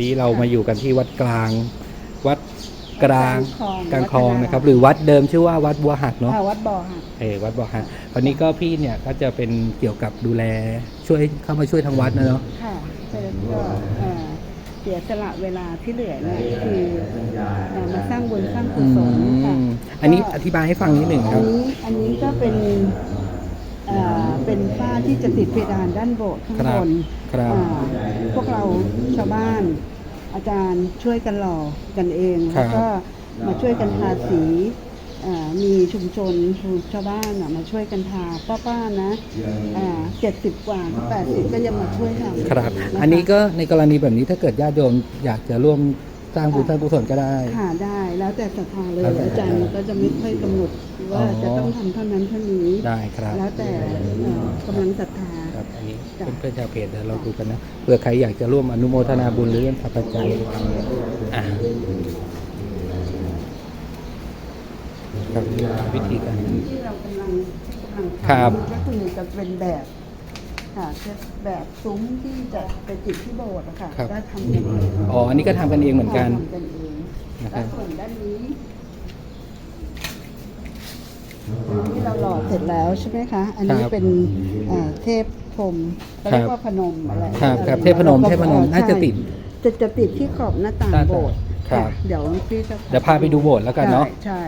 วันนี้เรามาอยู่กันที่วัดกลาง วัดกลางกกลาลางงคคลลอองงนะครับวัดหรือวัดเดิมชื่อว่าวัดบัวหักเนาะค่ะวัดบ่อค่ะเออวัดบัวหักวันนี้ก็พี่เนี่ยก็จะเป็นเกี่ยวกับดูแลช่วยเข้ามาช่วยทางวัดนะเนาะค่ะแล้วก็เอ่อเสียสละเวลาที่เหลือเนี่ยคือเอ่อมาสร้างบุญสร้างกุอืศลค่ะมอันนี้อธิบายให้ฟังนิดหนึ่งอัครับนนี้อันนี้ก็เป็นเอ่อเป็นฝ้าที่จะติดเพดานด้านโบสถ์ข้างครับบนครับ อ่าพวกเราชาวบ้าน อาจารย์ช่วยกันหล่อกันเองครัแล้บวก็มาช่วยกันทาสีอ่ามีชุมชนชาวบ้านน่ะมาช่วยกันทาป้าๆนะเจ็ดสิบกว่าแปดสิบก็ยังมาช่วยทำครับะะอันนี้ก็ในกรณีแบบนี้ถ้าเกิดญาติโยมอยากจะร่วม สร้างบุญสร้างกุศลก็ได้ ค่ะได้แล้วแต่ศรัทธาเลยแล้วแต่อาจารย์ก็จะไม่ค่อยกำหนดว่าอ๋อจะต้องทำเท่านั้นเท่านี้ ได้ครับ แล้วแต่เอ่อกำลังศรัทธา ครับอันนี้จ้ะ เพื่อนๆชาวเพจเดี๋ยวเราดูกันนะเผื่อใครอยากจะร่วมอนุโมทนาบุญหรือเรื่องปัจจัยอะครับวิธีการ ที่เรากำลังที่กำลังครับทำก็คือจะเป็นแบบ ค่ะเป็นแบบซุ้มที่จะไปติดที่โบสถ์อะค่ะครับ ก็ทำกันเองอ๋ออันนี้ก็ทำกันเองเหมือนกัน ทำกันเองนะครัแล้บ วส่วนด้านนี้ ที่เราหล่อเสร็จแล้วใช่ไหมคะ อันนี้ครับเป็นเอ่อเทพพรหมเขาเรียกว่าพนมอะไรครับครับอะไเทพนมเทพนมใช่น่าจะติดจะจะติดที่ขอบหน้าต่างหน้าต่างโบสถ์ครับะเดี๋ยวพี่จะเดี๋ยวพาไปดูโบสถ์แล้วกันเนาะ ใช่ใช่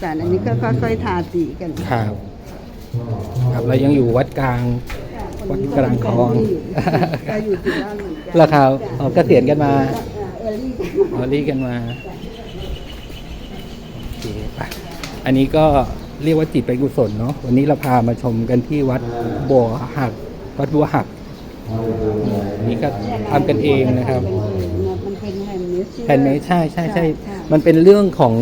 แต่อันนี้ก็ค่อยๆทาสีกัน ครับ ครับเรายังอยู่วัดกลาง วัดกลางคลองก็อยู่ที่บ้านเหมือนกันราคาเอาเกษียณกันมาเออรี่ออรี่กันมาโอเคไปอันนี้ก็เรียกว่าจิตเป็นกุศลเนาะวันนี้เราพามาชมกันที่วัดบัวหัก วัดบัวหักนี่ก็ทำกันเองนะครับมันเป็นแฮนด์เมดแฮนด์เมดใช่ใช่ใช่ใช่มันเป็นเรื่องของ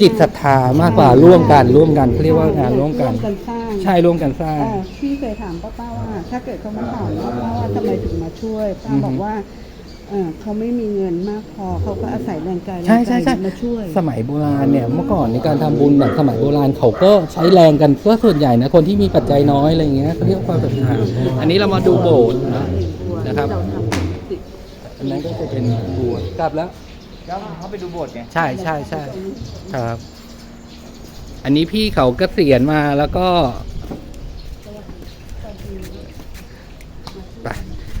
จิตศรัทธามากกว่าร่วมกันร่วมกันเขาเรียกว่างานร่วมกันร่วมกันสร้างใช่ร่วมกันสร้างเอ่อพี่เคยถามป้าป้าว่า ถ้าเกิดเขาไม่ถามป้าป้าว่าทำไมถึงมาช่วยป้าอือฮึ บอกว่าเอ่อเขาไม่มีเงินมากพอเขาก็อาศัยแรงกายแรงใช่ใช่ใช่ใจมาช่วย สมัยโบราณเนี่ยเมื่อก่อนในการทำบุญแบบสมัยโบราณเขาก็ใช้แรงกันก็ส่วนใหญ่นะคนที่มีปัจจัยน้อยอะไรอย่างเงี้ยเขาเรียกว่าความศรัทธาอันนี้เรามาดูโบสถ์นะนะครับที่เราทำติดอันนั้นก็จะเป็นโบสถ์กลับแล้ว แล้วเขาไปดูโบสถ์ไงใช่ใช่ใช่ครับ อันนี้พี่เขาเกษียณมาแล้วก็ไป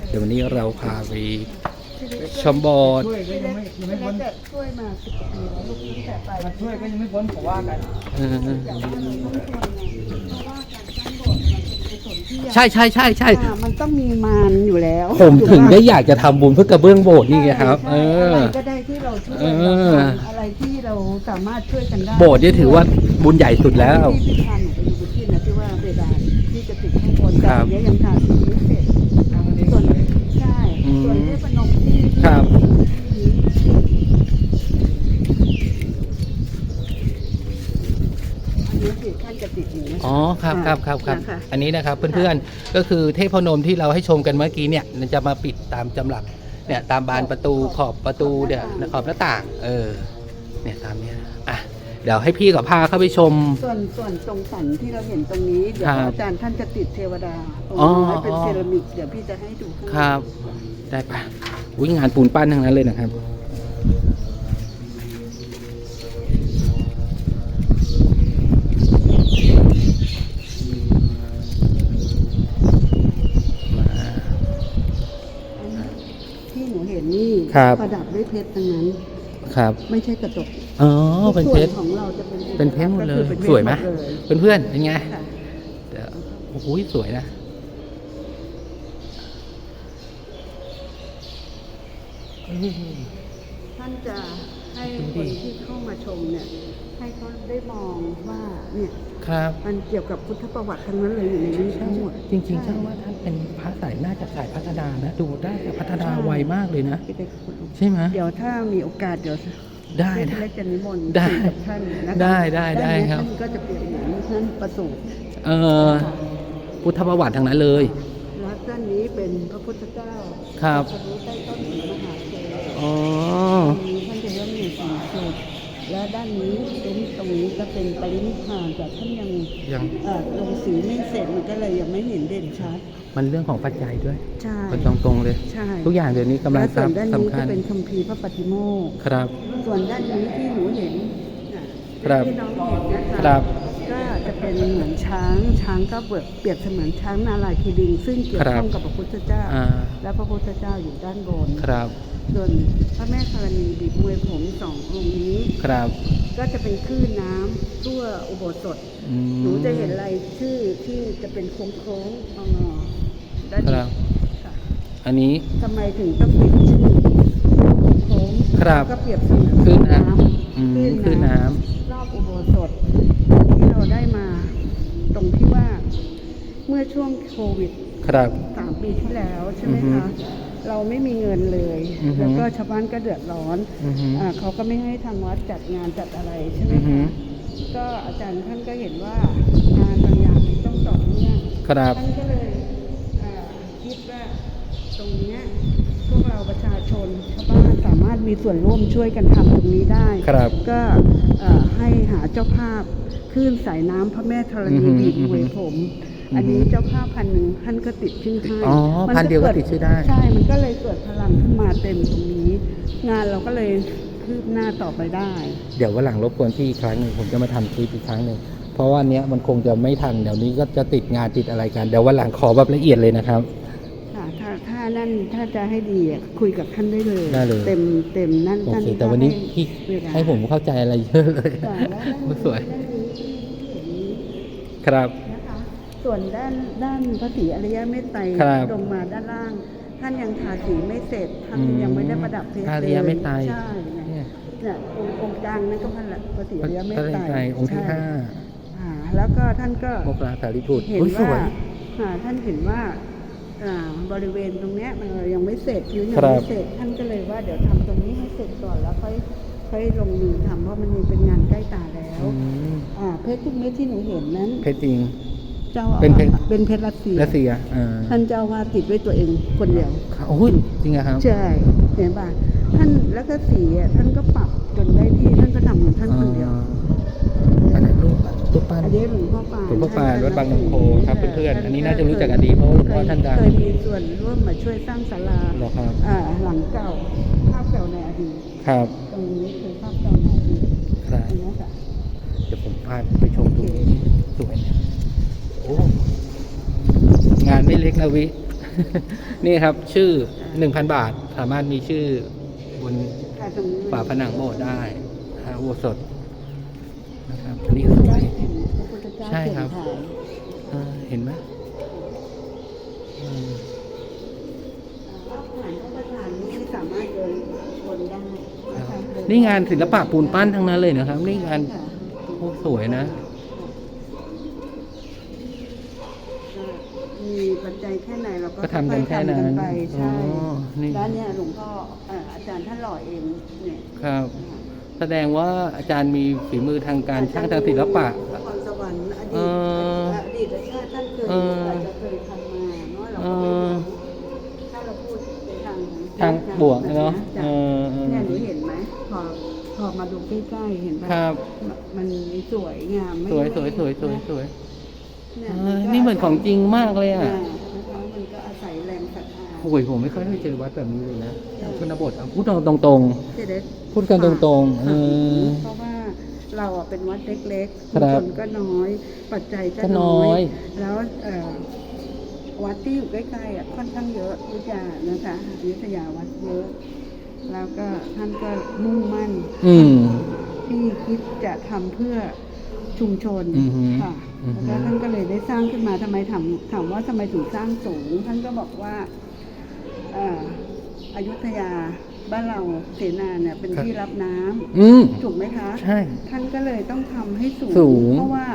เดี๋ยววันนี้เราพาไปชมโบสถ์ช่วยก็ยังไม่ยังไม่พ้นจะช่วยมาสิบกว่าปีแล้วลูกตั้งแต่ไปมาช่วยก็ยังไม่พ้นผมว่ากันเออแต่ว่าเราต้องช่วยไงเพราะว่าการสร้างโบสถ์มันเป็นกุศลที่ใหญ่ใช่ใช่ใช่ใช่อ่ามันต้องมีมารอยู่แล้วผมถึงได้ถูกปะอยากจะทำบุญเพื่อ กระเบื้องโบสถ์นี่ไงครับ เอใช่ออะไรก็ได้ที่ เราช่วยเอเราอทำอะไรที่เราสามารถช่วยกันได้โบสถ์นี่ถือว่าบุญใหญ่สุดแล้ว ที่พี่พันหนูไปดูที่นะที่ว่าเพดานที่จะติดข้างบนแต่ครับอันเนี้ยยังทาสีไม่เสร็จส่วนใช่อืมส่วนเทพนมที่ครับอันนี้คือท่านจะติดอยู่นะอ๋อครับครับครับครับนะคะ อันนี้นะครับเพื่อนๆก็คือเทพนมที่เราให้ชมกันเมื่อกี้เนี่ยมันจะมาปิดตามจำหลัก เนี่ยตามบานประตูขอบประตูเนี่ยขอบหน้าต่าง เออ เนี่ยตามเนี้ยอะเดี๋ยวให้พี่กับพาเข้าไปชม ส่วนส่วนตรงสันที่เราเห็นตรงนี้เดี๋ยวครับอาจารย์ท่านจะติดเทวดาตรงอ๋อนี้เป็นเซรามิกเดี๋ยวพี่จะให้ดูข้างคในรับ ได้ปะวิ่งงานปูนปั้นทั้งนั้นเลยนะครับ ที่หนูเห็นนี่ ครับ ประดับด้วยเพชรทั้งนั้น ครับ ไม่ใช่กระจกอ๋อ เป็นเพชรทุกส่วนของเราจะเป็นเป็นเพชรหมดเลย ก็คือป็นพชรสวยไหมดเลยเพื่อนๆเป็นไงค่ะเดี๋ยวโอ้โหสวยนะ ท่านจะให้คนที่เข้ามาชมเนี่ย ให้เขาได้มองว่าเนี่ยครับ มันเกี่ยวกับพุทธประวัติทั้งนั้นเลยอยู่ในนี้ทั้งหมดจริงๆช่างว่าท่านเป็นพระสายน่าจะสายพัฒนานะดูได้จะพัฒนาไวมากเลยนะ ใช่ไหมเดี๋ยวถ้ามีโอกาสเดี๋ยวได้เล็ได้กจะนิมนต์ได้คุยกับท่านนะคะได้ได้ได้านนี้ครับท่านก็จะเปรียบเหมือนท่านประสูติเออพุทธประวัติทางนั้นเลยและด้านนี้เป็นพระพุทธเจ้าครับตรัสรู้ใต้ต้นศรีมหาโพธิ์อ๋อมีท่านจะย่อมอยู่สี่สุด และด้านนี้เป็นตรงนี้ก็เป็นปรินิพพานแต่ท่านยังยังเอ่อลงสีไม่เสร็จมันก็เลยยังไม่เห็นเด่นชัด มันเรื่องของปัจจัยด้วยใช่มันตรงตรงๆเลย ใช่ทุกอย่างเดี๋ยวนี้กำลังและส่วนด้านนี้สำคัจะญเป็นคัมภีร์พระปฏิโมกข์ครับ ส่วนด้านนี้ที่หนูเห็นน่ะครับ ที่น้องเห็นนะคะครับ ก็จะเป็นเหมือนช้างช้างก็เปรียบเปรียบเสมือนช้างนาลายณ์คีริงซึ่งเกี่ยวครับ ข้องกับพระพุทธเจ้า อ่า และพระพุทธเจ้าอยู่ด้านบนครับ ส่วนพระแม่ธรณีบีบมวยผมสององค์นี้ครับ ก็จะเป็นคลื่นน้ำทั่วอุโบสถอืมหนูจะเห็นรายชื่อที่จะเป็นโค้งๆงอๆด้านคนี้รับค่ะอันนี้ทำไมถึงต้องเปลี่ยนชื่อโค้งครับก็เปรียบเสมือนคลื่นน้น้ำอืมำคลื่นน้รอบอุโบสถที่เราได้มาตรงที่ว่าเมื่อช่วงโควิดำครับ สามปีที่แล้วใช่ไหมอือฮึคะเราไม่มีเงินเลยอือฮึแล้วก็ชาวบ้านก็เดือดร้อนอือฮึอ่าเขาก็ไม่ให้ทางวัดจัดงานจัดอะไรใช่ไหมอือฮึ คะก็อาจารย์ท่านก็เห็นว่างานบางอย่างมันต้องต่อเนื่อง ครับ ท่านก็เลยเอ่อคิดว่าตรงเนี้ยพวกเราประชาชนชาวบ้านสามารถมีส่วนร่วมช่วยกันทำตรงนี้ได้ครับ ก็เอ่อให้หาเจ้าภาพคลื่นสายน้ำพระแม่ธรอืณีอฮึบีบอือฮึมวยผม อันนี้เจ้าภาพพันหนึ่งท่านก็ติดชื่อให้อ๋อมัพันเดียวก็กิติดชื่อได้ ใช่ มันก็เลยเกิดพลังขึ้นมาเต็มตรงนี้ งานเราก็เลยคืบหน้าต่อไปได้ เดี๋ยววันหลังรบกวนพี่อีกครั้งหนึ่งผมจะมาทำคลิปอีกครั้งหนึ่งเพราะว่าเนี้ยมันคงจะไม่ทันเดี๋ยวนี้ก็จะติดงานติดอะไรกันเดี๋ยววันหลังขอแบบละเอียดเลยนะครับ ค่ะ ถ้าถ้านั่นถ้าจะให้ดีอะคุยกับท่านได้เลย ได้เลย เต็มเต็มนั่นโอท่านเคแต่วันนี้ก็พี่เวลาให้ผมเข้าใจอะไรเยอะเลย ค่ะแล้วด้านโอ้นี้สวยด้านนี้ที่ที่เห็นนี้ ครับนะคะ ส่วนด้านด้านพระศรีอริยเมตไตรครับลงมาด้านล่าง ท่านยังทาสีไม่เสร็จท่านอืมยังไม่ได้ประดับเพชรพระอริยเมตไตร ใช่เนี่ยเนี่ยองค์องค์กลางนั่นก็พระพระศรีอริยเมพตระไตรไตรองค์ที่ใช่ห้าอ่าแล้วก็ท่านก็ โมกราสารีบุตรเห็นโอ้ยสวว่าย อ่าท่านเห็นว่าอ่าบริเวณตรงเนี้ยมันยังไม่เสร็จพื้นยังครัไม่บเสร็จท่านก็เลยว่าเดี๋ยวทำตรงนี้ให้เสร็จก่อนแล้วค่อยค่อยลงมือทำเพราะมันมีเป็นงานใกล้ตาแล้วอืมอ่าเพชรทุกเม็ดที่หนูเห็นนั้นเพชรจริง เจ้าอาเป็นเพชรวาสเป็นเพชรรัสเซียรัสเซียอ่าท่านเจ้าว่าสติดไว้ตัวเองคนเดียว โอ้ยจริงเหรอครับ ใช่เห็นป่ะท่านแล้วก็สีอะท่านก็ปรับจนได้ที่ท่านก็ทำของท่านคนเดียวอ่าอันนั้นรูปรูปปั้น อันนี้หลวงพ่อปานหลวงพ่อปานท่วัดบางนมโคครับท่าเพื่อนๆท่อันนี้น่าจะรู้จักกันดีเพราะว่าหลวงพ่อท่านดัง เคยมีส่วนร่วมมาช่วยสร้างศาลาเหรอครับ อ่าหลังเก่าภาพเก่าในอดีตครับตรงนี้คือภาพเก่าในอดีตครับ อันนี้ค่ะ เดี๋ยวผมพาไปชมตรงนี้สวยนะโอ้ งานไม่เล็กนะวิ นี่ครับ ชื่อหนึ่งพันบาท สามารถมีชื่อบนค่ะตรงนี้ฝาผนังโบสถ์ได้ฮะอุโบสถนะครับอันนี้สวยพระพุทธเจ้าใช่ครับเขียนถ่ายเออเห็นไหมอืมอ่ารอบฐานพระประธานนี้ไม่สามารถเดินบนได้นะคะเดินี่งานศิลปะปูนปั้นทั้งนั้นเลยนะครับ นี่งานค่ะโอ้สวยนะ มีปัจจัยแค่ไหนเราก็ก็ทำกันแค่นั้นอยๆทำกัไปใช่อ๋อนี่แล้วเนี่ยหลวงพ่อเอ่ออาจารย์ท่านหล่อเองเนี่ยครับ แสดงว่าอาจารย์มีฝีมือทางการช่างทางศิลปะนครสวรรค์อเอดีตออดีตชาติท่านเคยเอออาจจะเคยทำมาเนาะเราเอก็ไม่อรู้ถ้าเราพูดในทางทางบวกเนาะจ้เออเออเนี่ยหนูเห็นไหมพอพอมาดูใกล้ๆเห็นปะครับ มันสวยงามไม่สวยสวยสวยสวยสวย เนี่เอยอนี่เหมือนของจริงมากเลยอะอ่านะคะมันก็อาศัยแรงศรัทธาโอ้ยผมไม่ค่อยได้เจอวัดแบบนี้เลยนะชนบทอะพูดตรงตรงจะได้ๆพูดกันตรงๆเออเพราะว่าเราอะเป็นวัดเล็กๆครับคนก็น้อย ปัจจัยก็ก็น้น้ออยยแล้วเอ่อวัดที่อยู่ใกล้ๆอะค่อนข้างเยอะวิทยานะคะอยุธยาวัดเยอะ แล้วก็ท่านก็มุ่งมั่นอืมที่คิดจะทำเพื่อ ชุมชนอือฮึค่ะอือฮึ แล้วก็ท่านก็เลยได้สร้างขึ้นมาทำไมถามถามว่าทำไมถึงสร้างสูง ท่านก็บอกว่าเอ่ออยุธยาบ้านเราเสนาเนี่ยเป็นที่รับน้ำอืมถูกไหมคะ ใช่ ท่านก็เลยต้องทำให้สูสูงเพราะว่า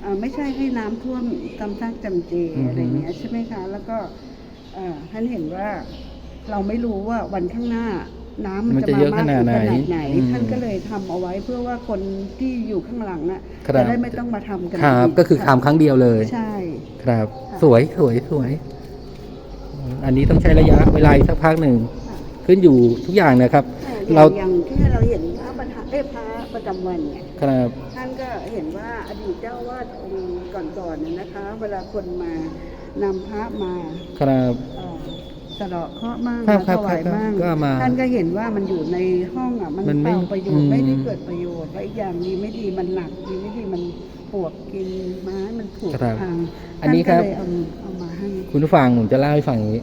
เอ่อไม่ใช่ให้น้ำท่วมตำซากจำเจอือฮึ อะไรเงี้ยใช่ไหมคะ แล้วก็เอ่อท่านเห็นว่าเราไม่รู้ว่าวันข้างหน้า น้ำมัมันนจะจะมาเยอะมากขนาดไหนขนาดไหนอืมท่านก็เลยทำเอาไว้เพื่อว่าคนที่อยู่ข้างหลังน่ะครับจะได้ไม่ต้องมาทำกันครับกก็คือทำครั้งเดียวเลย ใช่ ครับค่ะสวยสวยสวย อันนี้ต้องใช้ระยะเวลาอีกสักพักหนึ่งค่ะขึ้นอยู่ทุกอย่างนะครับแต่เราอย่างที่เราเห็นพระประธานเอ้ยพระประจำวันเนี่ยครับท่านก็เห็นว่าอดีตเจ้าวาดองค์ก่อนๆน่ะนะคะ เวลาคนมานำพระมา ครับเอ่อ สะเดาะเคราะห์มั่งครับมาครับถวายครับมั่งก็เอามาท่านก็เห็นว่ามันอยู่ในห้องอะ มันมันไม่เปล่าประโยชอืน์ม ไม่ได้เกิดประโยชน์และอีกอย่างดีไม่ดีมันหนักดีไม่ดีมันปวกกินไม้มันผุครับพังอันนี้ครับท่าก็เลยเอาเอามาให้ คุณผู้ฟังผมจะเล่าให้ฟังอย่างนี้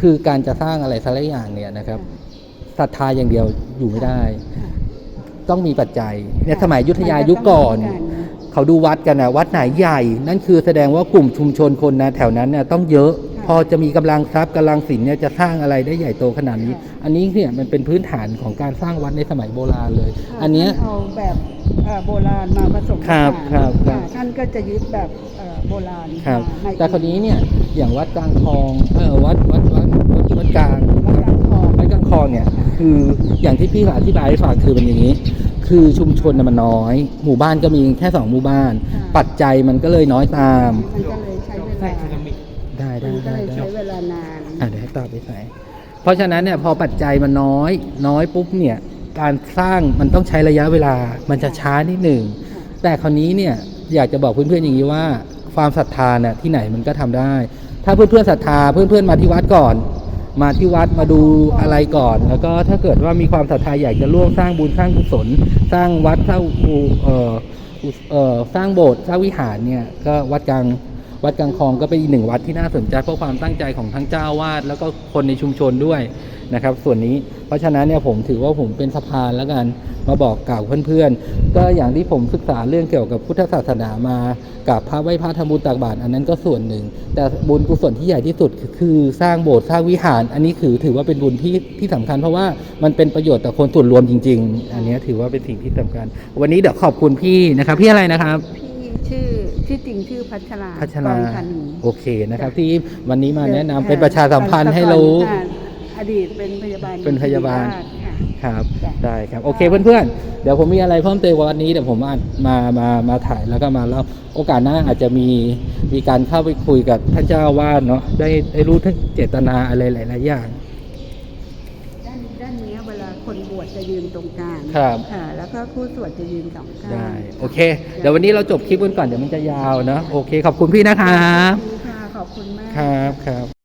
คือการจะสร้างอะไรสักอย่างเนี่ยนะครับศรัทธาอย่างเดียวอยู่ไม่ได้ค่ะต้องมีปัจจัยเนี่ยสมัยอยุทธยายุคก่อนมัจะต้องมีารเขาดูวัดกันนะวัดไหนใหญ่ นั่นคือแสดงว่ากลุ่มชุมชนคนนะแถวนั้นเนี่ยต้องเยอะค่ะ พอจะมีกำลังทรัพย์กำลังสินเนี่ยจะสร้างอะไรได้ใหญ่โตขนาดนี้ค่ะอันนี้เนี่ยมันเป็นพื้นฐานของการสร้างวัดในสมัยโบราณเลย อันเนี้ยท่าเอาแบบเอ่อโบราณมาผสมผครัสาบนครับครับค่ะท่านก็จะยึดแบบเอ่อโบราณครับมาแต่คนนี้เนี่ยอย่างวัดกลางคลองเออวัดวัดวัดวัดวัดกลางวัดกลางคลองวัดกลางคลองเนี่ยคืออย่างที่พี่เขาอธิบายให้ฟังคือเป็นอย่างนี้ คือชุมชนน่ะมันน้อย หมู่บ้านก็มีแค่สองหมู่บ้าน ปัจจัยมันก็เลยน้อยตามมันก็เลยใช้เวลา ตอไปใส่เพราะฉะนั้นเนี่ยพอปัจจัยมันน้อย น้อยปุ๊บเนี่ยการสร้างมันต้องใช้ระยะเวลามันจะช้านิดหนึ่งแต่คราวนี้เนี่ยอยากจะบอกเพื่อนๆอย่างนี้ว่า ความศรัทธาเนี่ยที่ไหนมันก็ทำได้ ถ้าเพื่อนๆศรัทธาเพื่อนๆมาที่วัดก่อน มาที่วัดมาดูอะไรก่อน แล้วก็ถ้าเกิดว่ามีความศรัทธาอยากจะร่วมสร้างบุญสร้างกุศลสร้างวัดสร้างอุเอ่ออุเอ่อสร้างโบสถ์สร้างวิหารเนี่ยก็วัดกลาง วัดกลางคลองก็เป็นอีกหนึ่งวัดที่น่าสนใจเพราะความตั้งใจของทั้งเจ้าวาดแล้วก็คนในชุมชนด้วยนะครับ ส่วนนี้เพราะฉะนั้นเนี่ยผมถือว่าผมเป็นสะพานแล้วกันมาบอกกล่าวเพื่อนๆ ก็อย่างที่ผมศึกษาเรื่องเกี่ยวกับพุทธศาสนามา กับพระไหว้พระทำบุญตักบาตรอันนั้นก็ส่วนหนึ่ง แต่บุญกุศลที่ใหญ่ที่สุดคือสร้างโบสถ์สร้างวิหาร อันนี้คือถือว่าเป็นบุญที่ที่สำคัญ เพราะว่ามันเป็นประโยชน์ต่อคนส่วนรวมจริง ๆ อันนี้ถือว่าเป็นสิ่งที่สำคัญ วันนี้เดี๋ยวขอบคุณพี่นะครับ พี่อะไรนะครับ พี่ชื่อ ชื่อจริงชื่อพัชราพัชรากองพันธ์โอเคนะครับ ที่วันนี้มาแนะนำเป็นประชาสัมพันธ์ให้รู้อ่าอดีตเป็นพยาบาลเป็นพยาบาลค่ะ ครับจ้ะ ได้ครับโอเคเพื่อนๆ เดี๋ยวผมมีอะไรเพิ่มเติมวันนี้เดี๋ยวผมอาจมามามาถ่ายแล้วก็มาเล่าโอกาสหน้าอาจจะมีมีการเข้าไปคุยกับท่านเจ้าอาวาสเนาะได้ได้รู้ถึงเจตนาอะไรหลายๆอย่าง ด้านด้านเนี้ยเวลาคนบวช จะยืนตรงกลางครับ ค่ะ แล้วก็คู่สวดจะยืนสองข้างได้โอเค เดี๋ยววันนี้เราจบคลิปกันก่อนเดี๋ยวมันจะยาวเนาะโอเค ขอบคุณพี่นะครับค่ะขอบคุณมาก ครับครับ